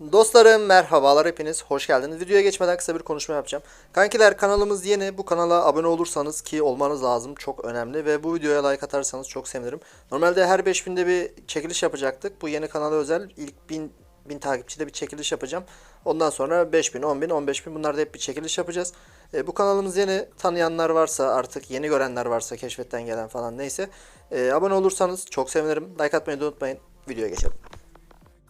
Dostlarım merhabalar hepiniz hoş geldiniz. Videoya geçmeden kısa bir konuşma yapacağım. Kankiler kanalımız yeni. Bu kanala abone olursanız ki olmanız lazım çok önemli ve bu videoya like atarsanız çok sevinirim. Normalde her 5000'de bir çekiliş yapacaktık. Bu yeni kanala özel ilk 1000 1000 takipçide bir çekiliş yapacağım. Ondan sonra 5000, 10000, 15000 bunlarda hep bir çekiliş yapacağız. E, bu kanalımız yeni tanıyanlar varsa artık yeni görenler varsa keşfetten gelen falan neyse e, abone olursanız çok sevinirim. Like atmayı da unutmayın. Videoya geçelim.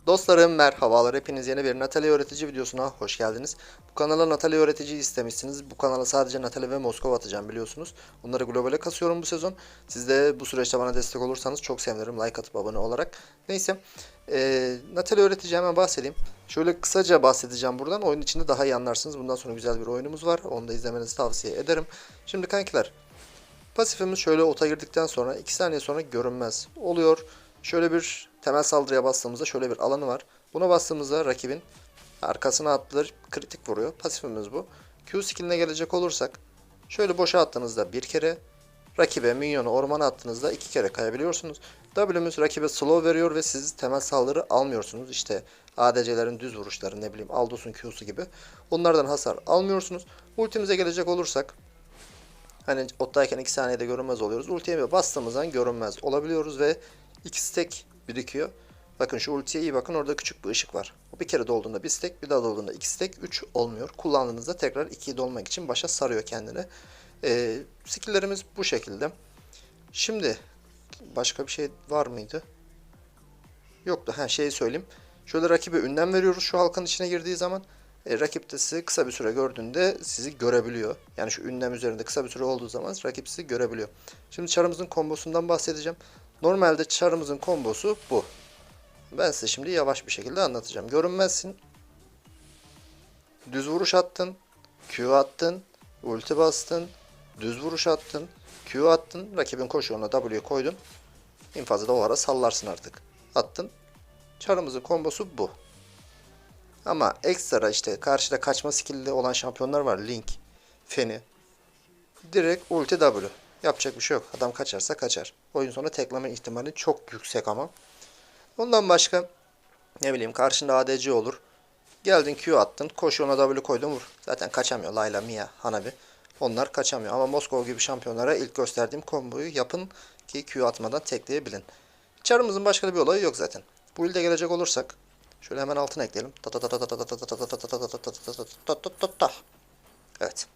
Dostlarım merhabalar. Hepiniz yeni bir Natali öğretici videosuna hoş geldiniz. Bu kanala Natali öğretici istemişsiniz. Bu kanala sadece Natali ve Moskova atacağım biliyorsunuz. Onları globale kasıyorum bu sezon. Siz de bu süreçte bana destek olursanız çok sevinirim. Like atıp abone olarak. Neyse. Ee, Natali öğretici hemen bahsedeyim. Şöyle kısaca bahsedeceğim buradan. Oyun içinde daha iyi anlarsınız. Bundan sonra güzel bir oyunumuz var. Onu da izlemenizi tavsiye ederim. Şimdi kankiler. Pasifimiz şöyle ota girdikten sonra 2 saniye sonra görünmez oluyor. Şöyle bir temel saldırıya bastığımızda şöyle bir alanı var. Buna bastığımızda rakibin arkasına attığı kritik vuruyor. Pasifimiz bu. Q skilline gelecek olursak şöyle boşa attığınızda bir kere rakibe minyonu ormana attığınızda iki kere kayabiliyorsunuz. W'müz rakibe slow veriyor ve siz temel saldırı almıyorsunuz. İşte ADC'lerin düz vuruşları ne bileyim Aldos'un Q'su gibi. Onlardan hasar almıyorsunuz. Ultimize gelecek olursak Hani ottayken 2 saniyede görünmez oluyoruz. Ultiye bastığımız an görünmez olabiliyoruz ve 2 stack birikiyor. Bakın şu ultiye iyi bakın orada küçük bir ışık var. Bir kere dolduğunda bir stack bir daha dolduğunda 2 stack 3 olmuyor. Kullandığınızda tekrar 2'yi dolmak için başa sarıyor kendini. Ee, skilllerimiz bu şekilde. Şimdi başka bir şey var mıydı? Yoktu. Ha şeyi söyleyeyim. Şöyle rakibe ünlem veriyoruz şu halkanın içine girdiği zaman. E, rakip de sizi kısa bir süre gördüğünde sizi görebiliyor. Yani şu ünlem üzerinde kısa bir süre olduğu zaman rakip sizi görebiliyor. Şimdi çarımızın kombosundan bahsedeceğim. Normalde çarımızın kombosu bu. Ben size şimdi yavaş bir şekilde anlatacağım. Görünmezsin. Düz vuruş attın. Q attın. Ulti bastın. Düz vuruş attın. Q attın. Rakibin koşuğuna W koydun. İnfazı da o ara sallarsın artık. Attın. Çarımızın kombosu bu. Ama ekstra işte karşıda kaçma skill'li olan şampiyonlar var. Link, Feni. Direkt ulti W. Yapacak bir şey yok. Adam kaçarsa kaçar. Oyun sonu tekleme ihtimali çok yüksek ama. Ondan başka ne bileyim karşında ADC olur. Geldin Q attın. Koşu ona W koydun vur. Zaten kaçamıyor. Layla, Mia, Hanabi. Onlar kaçamıyor. Ama Moskova gibi şampiyonlara ilk gösterdiğim komboyu yapın ki Q atmadan tekleyebilin. Çarımızın başka bir olayı yok zaten. Bu ilde gelecek olursak şöyle hemen altına ekleyelim. Evet.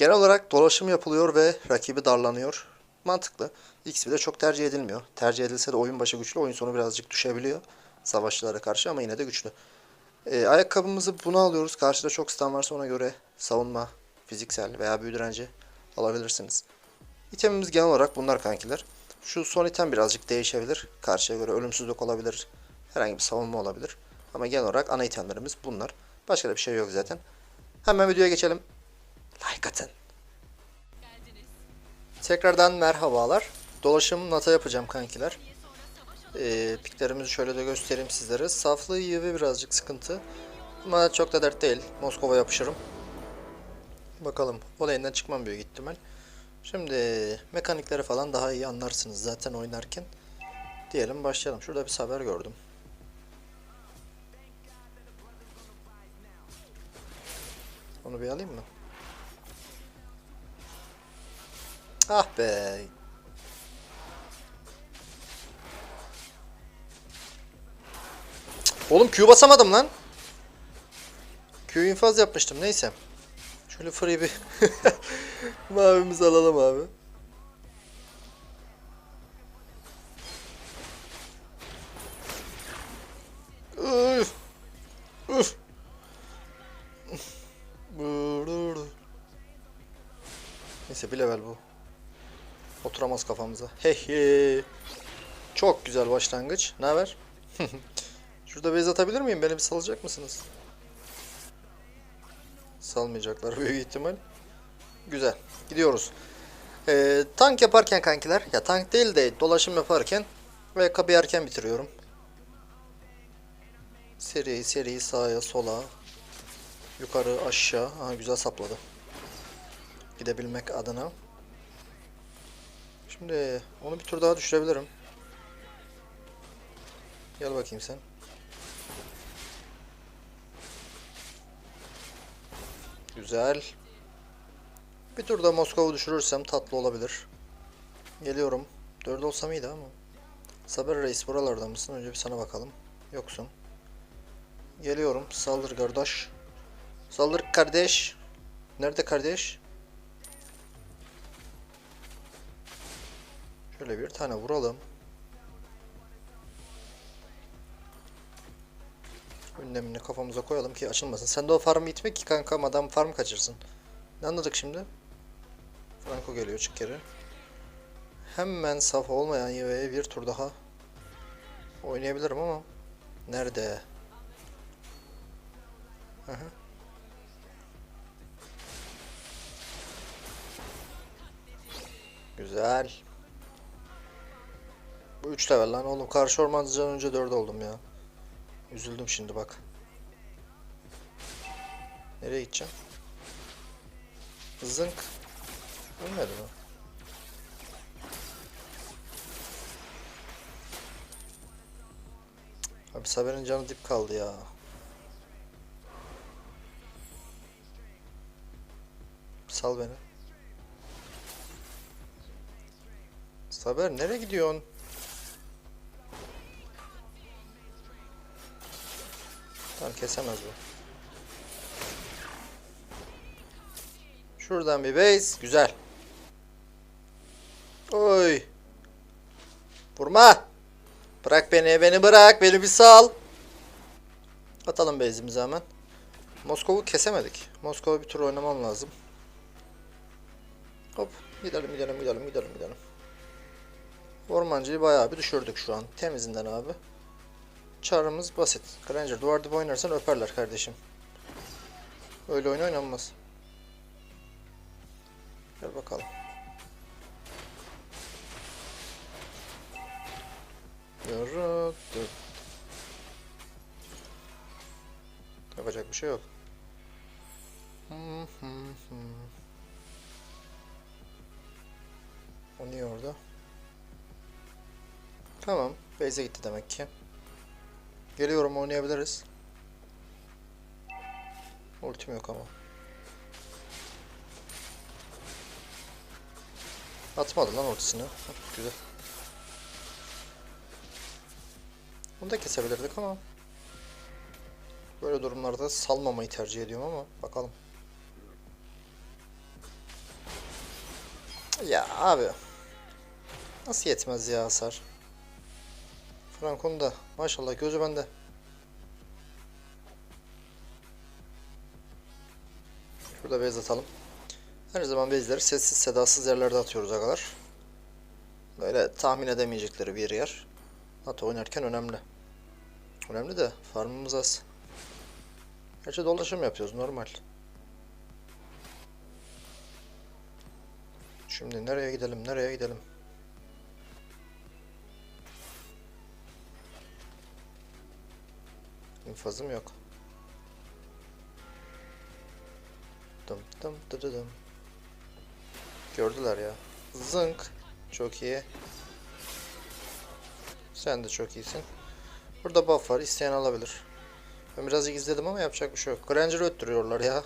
Genel olarak dolaşım yapılıyor ve rakibi darlanıyor. Mantıklı. XP de çok tercih edilmiyor. Tercih edilse de oyun başı güçlü, oyun sonu birazcık düşebiliyor. Savaşçılara karşı ama yine de güçlü. Ee, ayakkabımızı buna alıyoruz. Karşıda çok stun varsa ona göre savunma, fiziksel veya büyü direnci alabilirsiniz. İtemimiz genel olarak bunlar kankiler. Şu son item birazcık değişebilir. Karşıya göre ölümsüzlük olabilir. Herhangi bir savunma olabilir. Ama genel olarak ana itemlerimiz bunlar. Başka da bir şey yok zaten. Hemen videoya geçelim. Like atın. Tekrardan merhabalar. Dolaşım nata yapacağım kankiler. Ee, piklerimizi şöyle de göstereyim sizlere. Saflığı ve birazcık sıkıntı. Ama çok da dert değil. Moskova yapışırım. Bakalım. Olayından çıkmam büyük ihtimal. Şimdi mekanikleri falan daha iyi anlarsınız zaten oynarken. Diyelim başlayalım. Şurada bir haber gördüm. Onu bir alayım mı? Ah be. Oğlum Q basamadım lan. Q infaz yapmıştım neyse. Şöyle free bir mavimizi alalım abi. Oturamaz kafamıza. Hehe. Çok güzel başlangıç. Ne haber? Şurada base atabilir miyim? Beni bir salacak mısınız? Salmayacaklar büyük ihtimal. Güzel. Gidiyoruz. Ee, tank yaparken kankiler, ya tank değil de dolaşım yaparken ve kapıyı bitiriyorum. Seri seri sağa sola yukarı aşağı. Aha güzel sapladı. Gidebilmek adına. Şimdi onu bir tur daha düşürebilirim. Gel bakayım sen. Güzel. Bir tur da Moskova düşürürsem tatlı olabilir. Geliyorum. Dörde olsam iyiydi ama. Saber Reis buralarda mısın? Önce bir sana bakalım. Yoksun. Geliyorum. Saldır kardeş. Saldır kardeş. Nerede kardeş? Şöyle bir tane vuralım. Ünlemini kafamıza koyalım ki açılmasın. Sen de o farmı itmek ki kankam adam farm kaçırsın. Ne anladık şimdi? Franco geliyor çık geri. Hemen saf olmayan Yve'ye bir tur daha oynayabilirim ama nerede? Hı. Güzel. Bu 3 level lan oğlum. Karşı ormancıdan önce 4 oldum ya. Üzüldüm şimdi bak. Nereye gideceğim? Zınk. Ölmedi mi? Abi Saber'in canı dip kaldı ya. Sal beni. Saber nereye gidiyorsun? Tamam kesemez bu. Şuradan bir base. Güzel. Oy. Vurma. Bırak beni, beni bırak. Beni bir sal. Atalım base'imizi hemen. Moskova'yı kesemedik. Moskova bir tur oynamam lazım. Hop. Gidelim, gidelim, gidelim, gidelim, gidelim. Ormancıyı bayağı bir düşürdük şu an. Temizinden abi. Çağrımız basit. Granger duvar dibi oynarsan öperler kardeşim. Öyle oyun oynanmaz. Gel bakalım. Dur. Yapacak bir şey yok. O niye orada? Tamam. Base'e gitti demek ki. Geliyorum oynayabiliriz. Ultim yok ama. Atmadı lan. Hah, Güzel. Bunu da kesebilirdik ama. Böyle durumlarda salmamayı tercih ediyorum ama bakalım. Ya abi. Nasıl yetmez ya hasar? Franco'nun da maşallah gözü bende. Şurada bez atalım. Her zaman bezleri sessiz sedasız yerlerde atıyoruz agalar. Böyle tahmin edemeyecekleri bir yer. NATO oynarken önemli. Önemli de farmımız az. Gerçi dolaşım yapıyoruz normal. Şimdi nereye gidelim nereye gidelim. İnfazım yok. Dım dım dı dı dım. Gördüler ya. Zınk. Çok iyi. Sen de çok iyisin. Burada buff var. isteyen alabilir. Ben birazcık izledim ama yapacak bir şey yok. Granger'ı öttürüyorlar ya.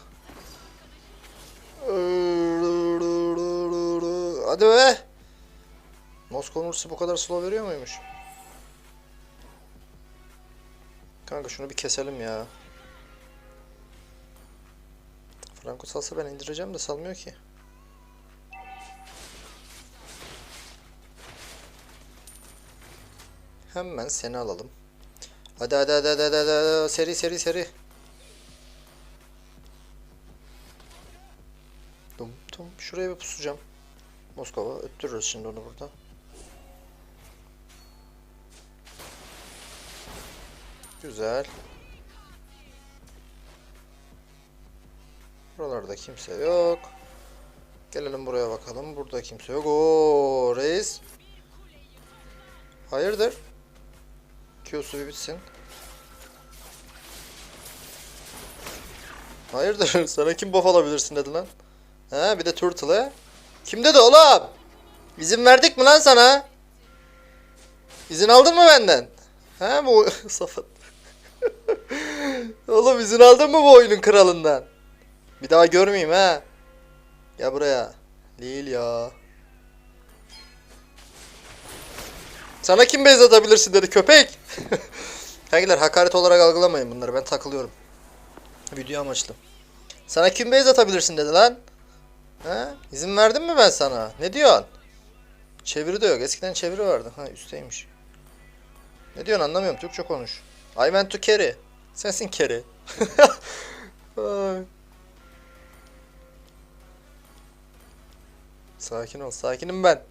Hadi be. Moskova bu kadar slow veriyor muymuş? Kanka şunu bir keselim ya. Franco salsa ben indireceğim de salmıyor ki. Hemen seni alalım. Hadi hadi hadi hadi hadi, hadi, seri seri seri. Dum dum şuraya bir pusacağım. Moskova öttürürüz şimdi onu burada. Güzel. Buralarda kimse yok. Gelelim buraya bakalım. Burada kimse yok. Oo reis. Hayırdır? Q'su bir bitsin. Hayırdır? Sana kim buff alabilirsin dedi lan. Ha bir de Turtle'e. Kim dedi oğlum? İzin verdik mi lan sana? İzin aldın mı benden? Ha bu Safat. Oğlum izin aldın mı bu oyunun kralından? Bir daha görmeyeyim ha. Gel buraya. Değil ya. Sana kim bez atabilirsin dedi köpek. Kankiler hakaret olarak algılamayın bunları ben takılıyorum. Video amaçlı. Sana kim bez atabilirsin dedi lan. Ha? İzin verdim mi ben sana? Ne diyorsun? Çeviri de yok. Eskiden çeviri vardı. Ha üstteymiş. Ne diyorsun anlamıyorum. Türkçe konuş. I went to carry. Sensin. Ay. sakin ol. Sakinim ben.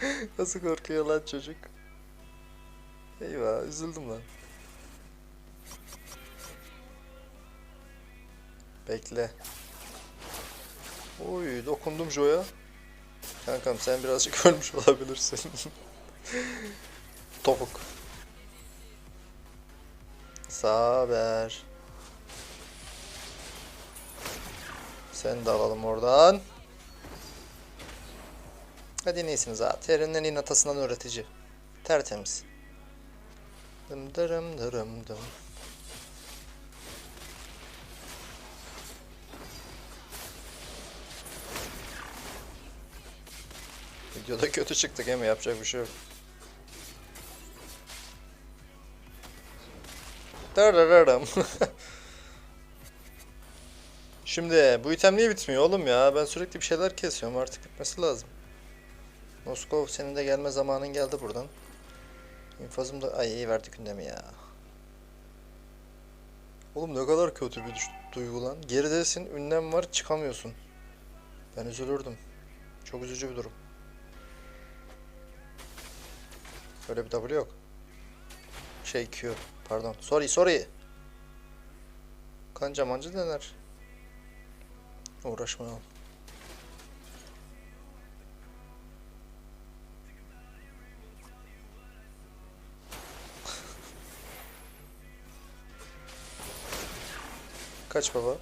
Nasıl korkuyor lan çocuk? Eyvah üzüldüm lan. Bekle. Oy dokundum Joe'ya. Kankam sen birazcık ölmüş olabilirsin. Topuk. Saber. Sen de alalım oradan. Hadi neyisiniz ha? Terinden inatasından öğretici. Tertemiz. Dım dırım dırım dım. Videoda kötü çıktık ama yapacak bir şey yok. Darararım. Şimdi bu item niye bitmiyor oğlum ya? Ben sürekli bir şeyler kesiyorum artık bitmesi lazım. Moskov senin de gelme zamanın geldi buradan. İnfazım da ay iyi verdik gündemi ya. Oğlum ne kadar kötü bir duygu lan. Geridesin, ünlem var, çıkamıyorsun. Ben üzülürdüm. Çok üzücü bir durum. Öyle bir W yok. Şey Q. Pardon. Sorry, sorry. Kanca manca dener. Uğraşmayalım. Kaç baba?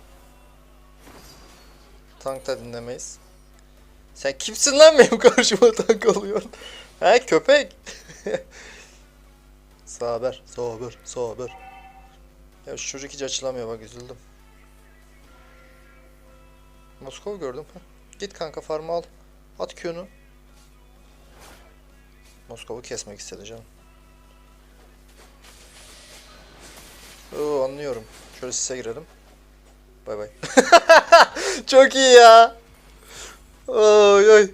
Tank da dinlemeyiz. Sen kimsin lan benim karşıma tank alıyorsun? He köpek. Saber, saber, saber. Ya şu çocuk hiç açılamıyor bak üzüldüm. Moskova gördüm. Heh. Git kanka farmı al. At Q'nu. Moskova'yı kesmek istedi canım. Oo anlıyorum. Şöyle sise girelim. Bay bay. Çok iyi ya. Oy oy.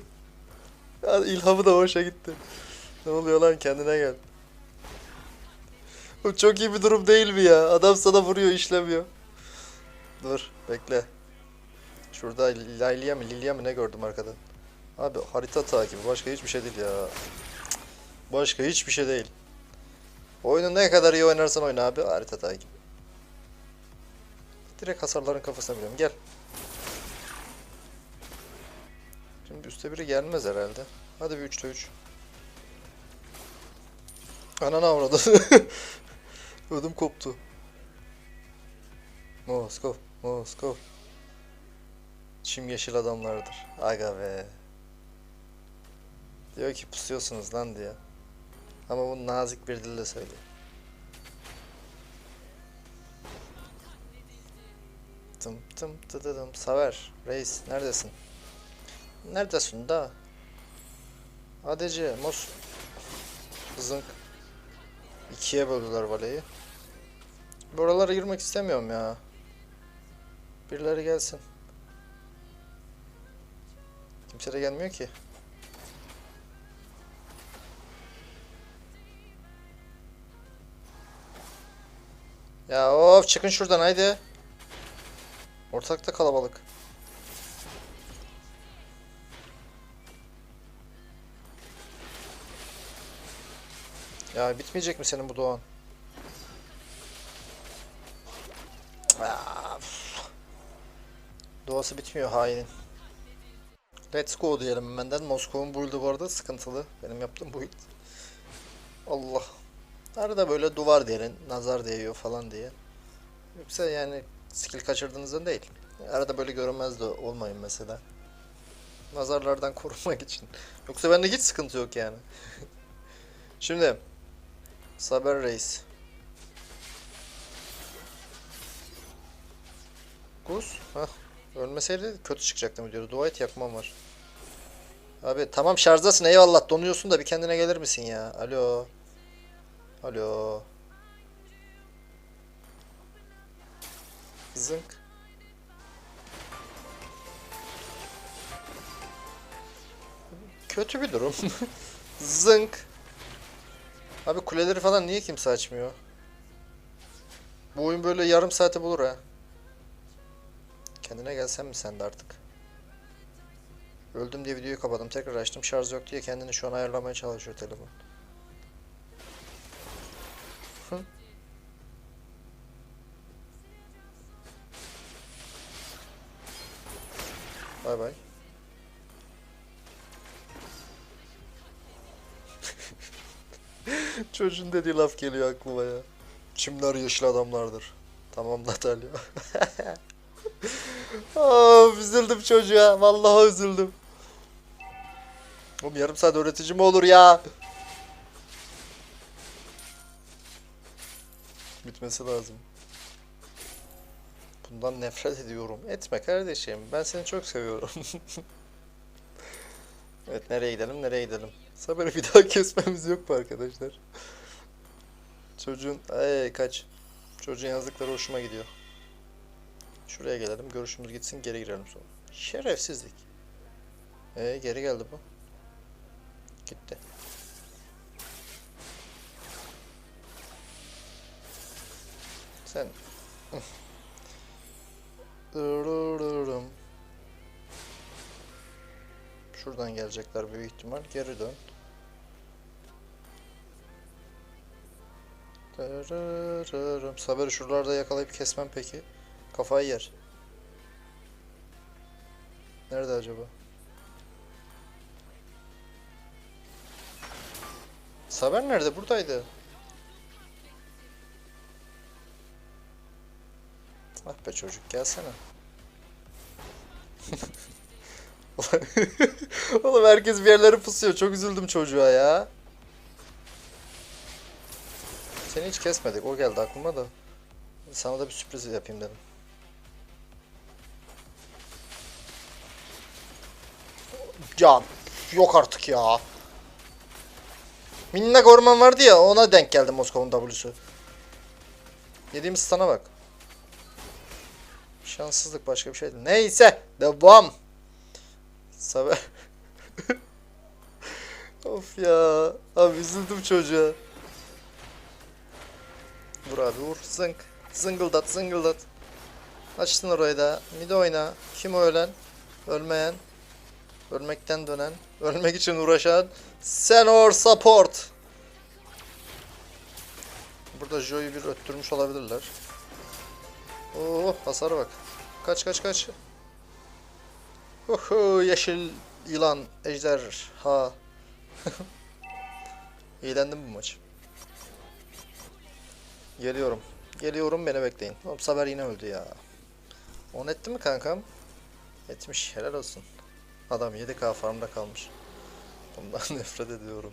İlhamı da hoşa gitti. Ne oluyor lan kendine gel. Çok iyi bir durum değil mi ya? Adam sana vuruyor işlemiyor. Dur bekle. Şurada Lilia mı Lilia mı ne gördüm arkadan. Abi harita takibi başka hiçbir şey değil ya. Başka hiçbir şey değil. Oyunu ne kadar iyi oynarsan oyna abi harita takibi. Direkt hasarların kafasına biliyorum. Gel. Şimdi üstte biri gelmez herhalde. Hadi bir 3'te 3. Ananı avradı. Ödüm koptu. Moskov, Moskov. Çim yeşil adamlardır. Aga be. Diyor ki pusuyorsunuz lan diyor. Ama bunu nazik bir dille söylüyor. Tım tım tıdıdım. Saver, reis neredesin? Neredesin da? ADC, Mos... Zınk. İkiye böldüler valeyi. Buralara girmek istemiyorum ya. Birileri gelsin. Kimse de gelmiyor ki. Ya of çıkın şuradan haydi. Ortalıkta kalabalık. Ya bitmeyecek mi senin bu doğan? Doğası bitmiyor hainin. Let's go diyelim benden. Moskova'nın build'ı bu arada sıkıntılı. Benim yaptığım build. Allah. Arada böyle duvar diyelim, nazar değiyor falan diye. Yoksa yani skill kaçırdığınızdan değil. Arada böyle görünmez de olmayın mesela. Nazarlardan korunmak için. Yoksa bende hiç sıkıntı yok yani. Şimdi Saber Reis. Gus. Hah. Ölmeseydi kötü çıkacaktım diyordu. Dua et yakmam var. Abi tamam şarjdasın eyvallah donuyorsun da bir kendine gelir misin ya? Alo. Alo. Zınk. Kötü bir durum. Zınk. Abi kuleleri falan niye kimse açmıyor? Bu oyun böyle yarım saate bulur ha. Kendine gelsen mi sen de artık? Öldüm diye videoyu kapadım. Tekrar açtım. Şarj yok diye kendini şu an ayarlamaya çalışıyor telefon. Hı. Bay bay. Çocuğun dediği laf geliyor aklıma ya. Çimler yeşil adamlardır. Tamam Natalya. Of üzüldüm çocuğa. Vallahi üzüldüm. Oğlum yarım saat öğretici mi olur ya? Bitmesi lazım. Bundan nefret ediyorum. Etme kardeşim. Ben seni çok seviyorum. evet nereye gidelim nereye gidelim. Sabırı bir daha kesmemiz yok mu arkadaşlar? Çocuğun... Ay kaç. Çocuğun yazdıkları hoşuma gidiyor. Şuraya gelelim. Görüşümüz gitsin. Geri girelim sonra. Şerefsizlik. Ee geri geldi bu. Gitti. Sen. Dırırırım. Şuradan gelecekler büyük ihtimal. Geri dön. Saber'i şuralarda yakalayıp kesmem peki. Kafayı yer. Nerede acaba? Saber nerede? Buradaydı. Ah be çocuk gelsene. Oğlum herkes bir yerlere pusuyor. Çok üzüldüm çocuğa ya. Seni hiç kesmedik. O geldi aklıma da. Sana da bir sürpriz yapayım dedim. Ya yok artık ya. Minnak orman vardı ya ona denk geldi Moskova'nın W'su. Yediğimiz stana bak. Şanssızlık başka bir şey değil. Neyse devam. Saber. of ya. Abi üzüldüm çocuğa. Vur abi vur. Zınk. Zıngıldat zıngıldat. Açtın orayı da. Mide oyna. Kim ölen? Ölmeyen. Ölmekten dönen. Ölmek için uğraşan. Senor support. Burada Joe'yu bir öttürmüş olabilirler. Oo hasara bak. Kaç kaç kaç. Uhu, yeşil yılan ejder ha. Eğlendim bu maç. Geliyorum. Geliyorum beni bekleyin. Hop Saber yine öldü ya. On etti mi kankam? Etmiş. Helal olsun. Adam 7k farmda kalmış. Bundan nefret ediyorum.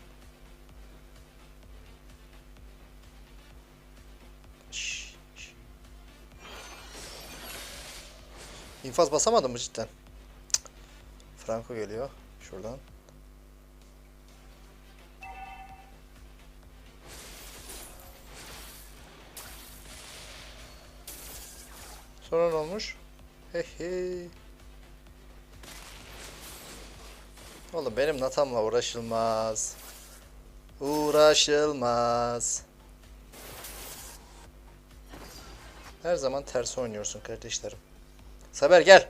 Şş, şş. İnfaz basamadım mı cidden? Franco geliyor. Şuradan. Sonra ne olmuş? Hey hey. Oğlum benim Natam'la uğraşılmaz. Uğraşılmaz. Her zaman ters oynuyorsun kardeşlerim. Saber gel.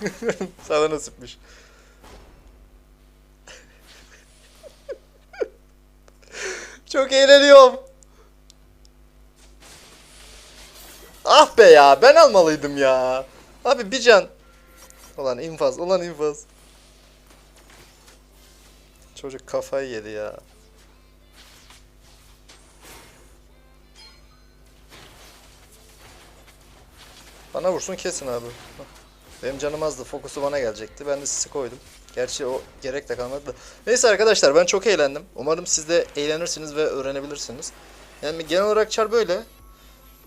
Sana nasipmiş. Çok eğleniyorum. Ah be ya ben almalıydım ya. Abi bir can. Ulan infaz ulan infaz. Çocuk kafayı yedi ya. Bana vursun kesin abi. Benim canım azdı. Fokusu bana gelecekti. Ben de sisi koydum. Gerçi o gerek de kalmadı. Neyse arkadaşlar ben çok eğlendim. Umarım siz de eğlenirsiniz ve öğrenebilirsiniz. Yani genel olarak çar böyle.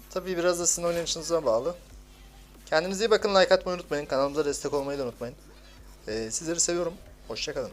Tabii biraz da sizin oynayışınıza bağlı. Kendinize iyi bakın. Like atmayı unutmayın. Kanalımıza destek olmayı da unutmayın. Ee, sizleri seviyorum. Hoşçakalın.